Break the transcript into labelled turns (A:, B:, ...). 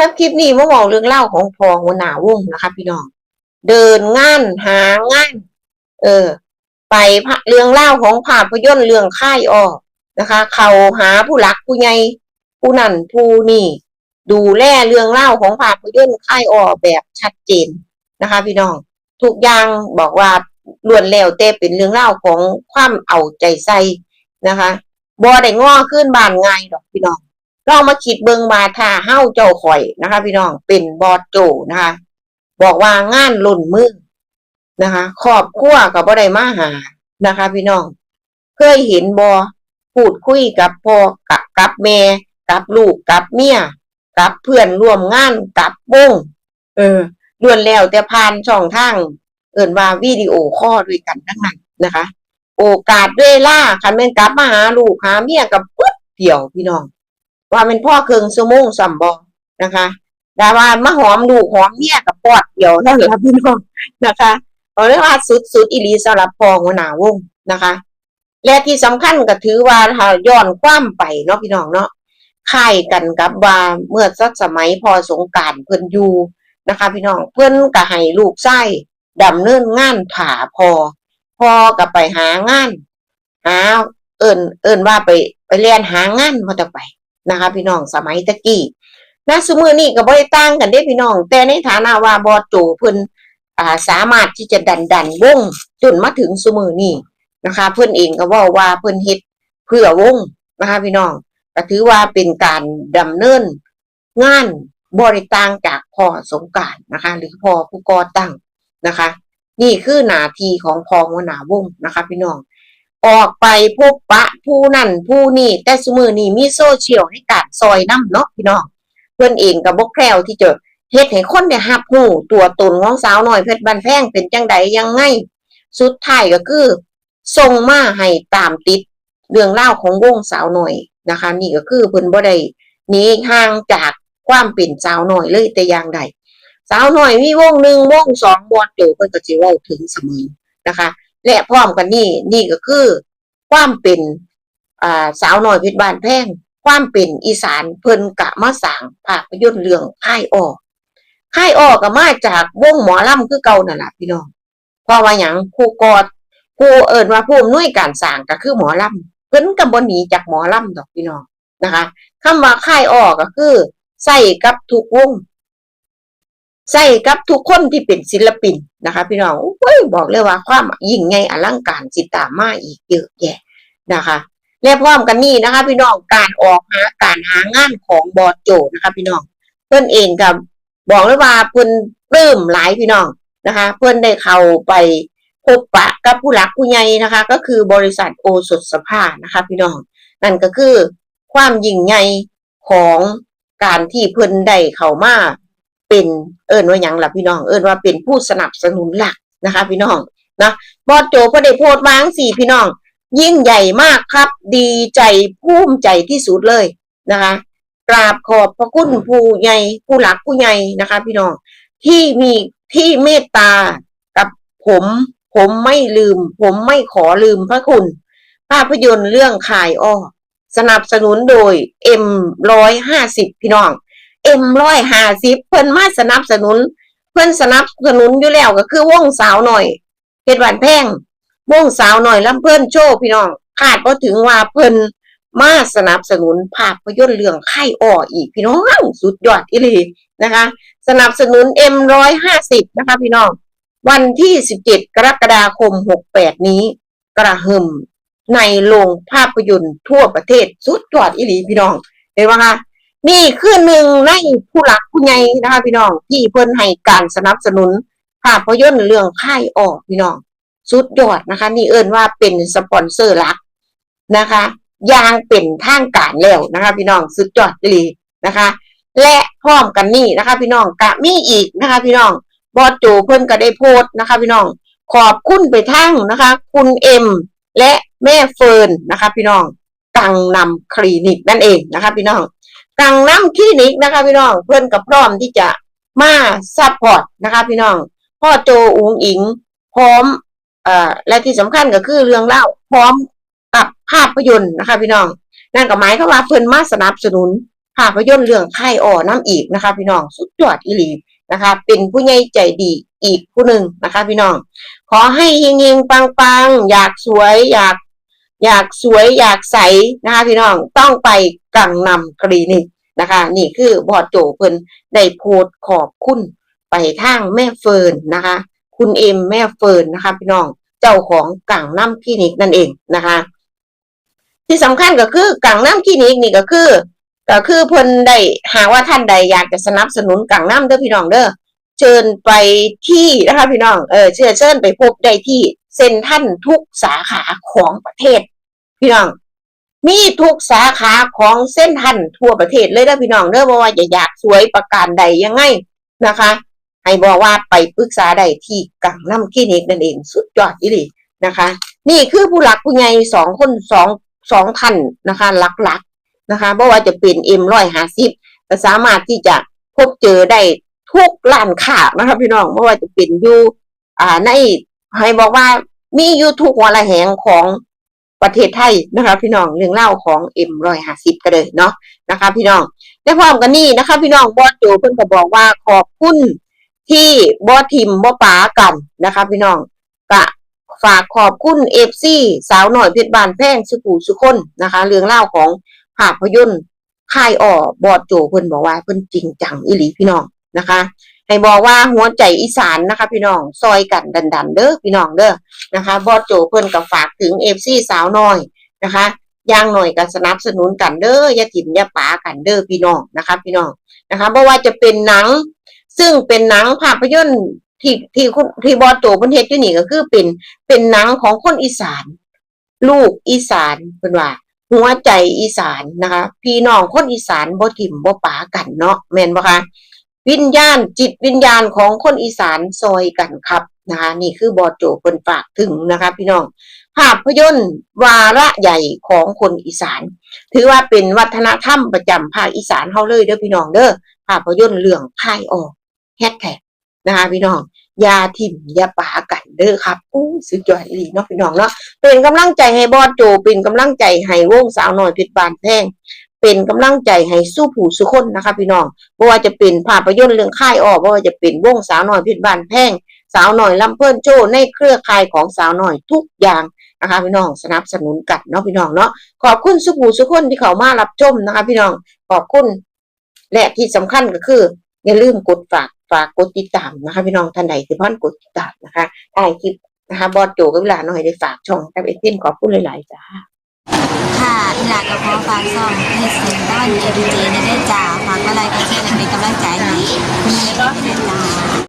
A: ครับคลิปนี้มาบอกเรื่องเล่าของพอหัวหน้าวงนะคะ พี่น้อง เดินงานหางาน เออ ไปเรื่องเล่าของภาพยนตร์เรื่องค่ายออกนะคะ เขาหาผู้หลักผู้ใหญ่ผู้นั่นผู้นี่ ดูแลเรื่องเล่าของภาพยนตร์ค่ายออกแบบชัดเจนนะคะ พี่น้องทุกอย่างบอกว่าล้วนแล้วแต่เป็นเรื่องเล่าของความเอาใจใส่นะคะบ่ได้ง้อขึ้นบานง่ายดอกพี่น้อง ลองมาคิดเบิงมาถ้าเฮ้าเจ้าข่อยนะคะ พี่น้องเป็นบอสโจนะคะ บอกว่างานหล่นมือนะคะครอบครัวกับบ่ได้มาหานะคะ พี่น้อง เคยเห็นบอพูดคุยกับพ่อกับกับแม่กับลูกกับเมียกับเพื่อนร่วมงานกับวงเออล้วนแล้วแต่ผ่านช่องทางเอิ่นว่าวิดีโอคอด้วยกันทั้งนั้นนะคะ โอกาสเวลาคันแม่นกลับมาหาลูกหาเมียกับปึ๊ดเดี่ยวพี่น้อง ว่าเป็นพ่อเคืองสมุงสัมบอนะคะแต่ว่ามาหอมลูกหอมเมียกับปอดเดี่ยวนั่นแหละพี่น้องนะคะเอาเรียกว่าสุดสุดอีหลีสำหรับพอหัวหนาวงนะคะ และที่สำคัญก็ถือว่าถ้าย้อนความไปเนาะพี่น้องเนาะค่ายกันกับว่าเมื่อสักสมัยพอสงการเพิ่นอยู่นะคะ พี่น้องเพิ่นก็ให้ลูกไส้ดำเนินงานผ่าพอ พอก็ไปหางานหาเอิญเอิญว่าไปไปเรียนหางานพอจะไป นะคะ พี่น้องสมัยตะกี้นะสมือนี่ก็บ่ได้ต่างกันเด้พี่น้อง แต่ในฐานะว่าบอโจเพิ่นอ่าสามารถที่จะดันดันวงจนมาถึงสมือนี่นะคะ เพิ่นเองก็ว่าว่าเพิ่นเฮ็ดเพื่อวงนะคะ พี่น้องก็ถือว่าเป็นการดำเนินงานบริต่างจากพ่อสงการนะคะ หรือพ่อผู้ก่อตั้งนะคะ นี่คือหน้าที่ของพ่อหัวหน้าวงนะคะ พี่น้อง ออกไปพบปะผู้นั่นผู้นี่ แต่สมือนี่มีโซเชียลให้การซอยน้ำเนาะพี่น้อง เพื่อนเองกับบกแคล้วที่จะเฮ็ดให้คนได้รับรู้ตัวตนของสาวน้อยเพชรบันแพงเป็นจังใดยังไง สุดท้ายก็คือส่งมาให้ตามติดเรื่องเล่าของวงสาวหน้อยนะคะ นี่ก็คือเพิ่นบ่ได้หนีห่างจากความเป็นสาวหน้อยเลยแต่อย่างใดสาวหน้อยมีวงหนึ่งวงสองบอดโจเพิ่นก็สิเว้าถึงเสมอนะคะ และพร้อมกันนี่นี่ก็คือ ความเป็นอ่าสาวน้อยเพชรบ้านแพงความเป็นอีสานเพิ่นกะมาสางภาพยนตร์เรื่องค่ายออกค่ายออกก็มาจากวงหมอลำคือเก่านั่นแหละพี่น้องเพราะว่าหยังผู้กอดผู้เอิญว่าผู้อำนวยการสางก็คือหมอลำเพิ่นก็บ่หนีจากหมอลำดอกพี่น้องนะคะคำว่าค่ายออกก็คือใส่กับทุกวง ใส่กับทุกคนที่เป็นศิลปินนะคะ พี่น้องโอ้ยบอกเลยว่าความยิ่งใหญ่อลังการสิตตามาอีกเยอะแยะนะคะและพร้อมกันนี้นะคะ พี่น้องการออกหาการหางานของบอโจนะคะ พี่น้องเพื่อนเองกับบอกเลยว่าเพื่อนปลื้มหลายพี่น้องนะคะ เพื่อนได้เข้าไปพบปะกับผู้หลักผู้ใหญ่นะคะ ก็คือบริษัทโอสถสภานะคะ พี่น้องนั่นก็คือความยิ่งใหญ่ของการที่เพื่อนได้เข้ามา เป็นเอิญว่ายังล่ะพี่น้อง เอิญว่าเป็นผู้สนับสนุนหลักนะคะ พี่น้องนะบอสโจก็ได้โพสต์มังสี่พี่น้อง ยิ่งใหญ่มากครับ ดีใจภูมิใจที่สุดเลยนะคะกราบขอบพระคุณผู้ใหญ่ผู้หลักผู้ใหญ่นะคะ พี่น้องที่มีที่เมตตากับผม ผมไม่ลืม ผมไม่ขอลืมพระคุณ ภาพยนตร์เรื่องขายอ้อสนับสนุนโดยเอ็มร้อยห้าสิบพี่น้อง เอ็มร้อยห้าสิบเพิ่นมาสนับสนุน เพิ่นสนับสนุนอยู่แล้วก็คือวงสาวหน่อยเพชรบานแพงวงสาวหน่อยลำเพิ่นโชว์พี่น้องคาดพอถึงว่าเพิ่นมาสนับสนุนภาพยนตร์เรื่องไข่อ้ออีกพี่น้องสุดยอดอีลีนะคะ สนับสนุนเอ็มร้อยห้าสิบนะคะ พี่น้อง วันที่สิบเจ็ดกรกฎาคมหกแปดนี้ กระหึ่มในโรงภาพยนตร์ทั่วประเทศสุดยอดอีหลีพี่น้องเห็นไหมคะ นี่คือหนึ่งในผู้หลักผู้ใหญ่นะคะพี่น้องที่เพิ่นให้การสนับสนุนภาพยนตร์เรื่องค่ายออกพี่น้องสุดยอดนะคะ นี่เอิ้นว่าเป็นสปอนเซอร์หลักนะคะอยางเป็นทางการแล้วนะคะ พี่น้องสุดยอดเลยนะคะ และพร้อมกันนี่นะคะ พี่น้องกะมีอีกนะคะ พี่น้องบอสโจเพิ่นก็ได้โพสต์นะคะ พี่น้องขอบคุณไปทั้งนะคะ คุณเอ็มและแม่เฟิร์นนะคะ พี่น้องกังนำคลินิกนั่นเองนะคะ พี่น้อง กังน้ำคลินิกนะคะพี่น้องเพื่อนกับพร้อมที่จะมาซัพพอร์ตนะคะพี่น้อง พ่อโจอุงอิง พร้อมอ่อและที่สำคัญก็คือเรื่องเล่าพร้อมกับภาพยนตร์นะคะพี่น้อง นั่นก็หมายความว่าเพื่อนมาสนับสนุนภาพยนตร์เรื่องค่อ่อน้ำอีกนะคะ พี่น้องสุดยอดอีหลีนะคะ เป็นผู้ใหญ่ใจดีอีกผู้หนึ่งนะคะ พี่น้อง ขอให้เฮงๆปังๆ อยากสวยอยาก อยากสวยอยากใสนะคะ พี่น้องต้องไป กังนำคลินิกนะคะ นี่คือบอดโจเพิ่นได้โพสขอบคุณไปทางแม่เฟิร์นนะคะ คุณเอ็มแม่เฟิร์นนะคะ พี่น้องเจ้าของกังน้ำคลินิกนั่นเองนะคะ ที่สำคัญก็คือกังน้ำคลินิกนี่ก็คือก็คือเพิ่นได้หากว่าท่านใดอยากจะสนับสนุนกังน้ำเด้อพี่น้องเด้อเชิญไปที่นะคะพี่น้องเออเชิญเชิญไปพบได้ที่เซ็นทรัลทุกสาขาของประเทศ พี่น้อง มีทุกสาขาของเส้นทันทั่วประเทศเลยเด้อพี่น้องเด้อบ่ว่าจะอยากสวยประการใดยังไงนะคะ ให้บอกว่าไปปรึกษาได้ที่กังน้ำคลินิกนั่นเองสุดยอดอีหลีนะคะ นี่คือผู้หลักผู้ใหญ่สองคนสองสองท่านนะคะหลักๆนะคะบ่ว่าจะเป็นเอ็มร้อยห้าสิบก็สามารถที่จะพบเจอได้ทุกร้านค้านะคะพี่น้องไม่ว่าจะเป็นอยู่อ่าในให้บอกว่ามีอยู่ทุกหัวละแหงของ ประเทศไทยนะคะ พี่น้องเรื่องเล่าของเอ็มร้อยห้าสิบก็เลยเนาะนะคะ พี่น้องได้พร้อมกันนี่นะคะ พี่น้องบอสโจเพิ่นก็บอกว่าขอบคุณที่บอทิมบอป๋ากันนะคะ พี่น้องก็ฝากขอบคุณเอฟซีสาวหน่อยเพชรบานแพ่งสุขูสุคนนะคะ เรื่องเล่าของภาพยนตร์ค่ายอ่อบอสโจเพิ่นบอกว่าเพิ่นจริงจังอีหลีพี่น้องนะคะ ให้บอกว่าหัวใจอีสานนะคะ พี่น้องซอยกันดันๆเด้อพี่น้องเด้อนะคะ บอสโจเพิ่นก็ฝากถึงเอฟซีสาวน้อยนะคะย่างหน่อยก็สนับสนุนกันเด้อย่าถิ่มย่าป๋ากันเด้อพี่น้องนะคะ พี่น้องนะคะเพราะว่าจะเป็นหนัง ซึ่งเป็นหนังภาพยนตร์ที่ที่คุณที่บอสโจเพิ่นเฮ็ดอยู่นี่ก็คือเป็นเป็นหนังของคนอีสาน ลูกอีสานเพิ่นว่าหัวใจอีสานนะคะ พี่น้องคนอีสานบ่ถิ่มบ่ป๋ากันเนาะแม่นบ่คะ วิญญาณจิตวิญญาณของคนอีสานซอยกันครับนะคะนี่คือบอโจเพิ่นฝากถึงนะคะพี่น้อง ภาพยนตร์วาระใหญ่ของคนอีสาน ถือว่าเป็นวัฒนธรรมประจำภาคอีสานเฮาเลยเด้อพี่น้องเด้อภาพยนตร์เรื่องพายออกแฮชแท็กนะคะพี่น้องยาทิมยาป่ากันเด้อครับอู้สุดยอดอีหลีเนาะพี่น้องเนาะเป็นกำลังใจให้บอสโจเป็นกำลังใจให้วงสาวน้อยเพชรบานแพง เป็นกำลังใจให้สู้ผู้สุคนนะคะ พี่น้องบ่ว่าจะเป็นภาพยนตร์เรื่องค่ายออกบ่ว่าจะเป็นวงสาวหน้อยพชรบ้านแพงสาวหน้อยลำเพิ่นโชว์ในเครือข่ายของสาวหน้อยทุกอย่างนะคะพี่น้องสนับสนุนกันเนาะพี่น้องเนาะขอบคุณสุขูสุคนที่เขามารับชมนะคะ พี่น้องขอบคุณ และที่สำคัญก็คือ อย่าลืมกดฝากฝากกดติดตามนะคะ พี่น้องท่านใดที่พ่อนกดติดตามนะคะถ่ายคลิปนะคะบอสโจกับเวลาหน่อยได้ฝากช่องกับเอเทนขอบคุณหลายๆจ้า
B: ค่ะอีหลากับพ่อฟางซ่องเฮดเซนต้อนเอดีเจในได้จ่าฝากก็ไรก็แชร์และเป็นกำลังใจให้คุณแม่ได้จ่า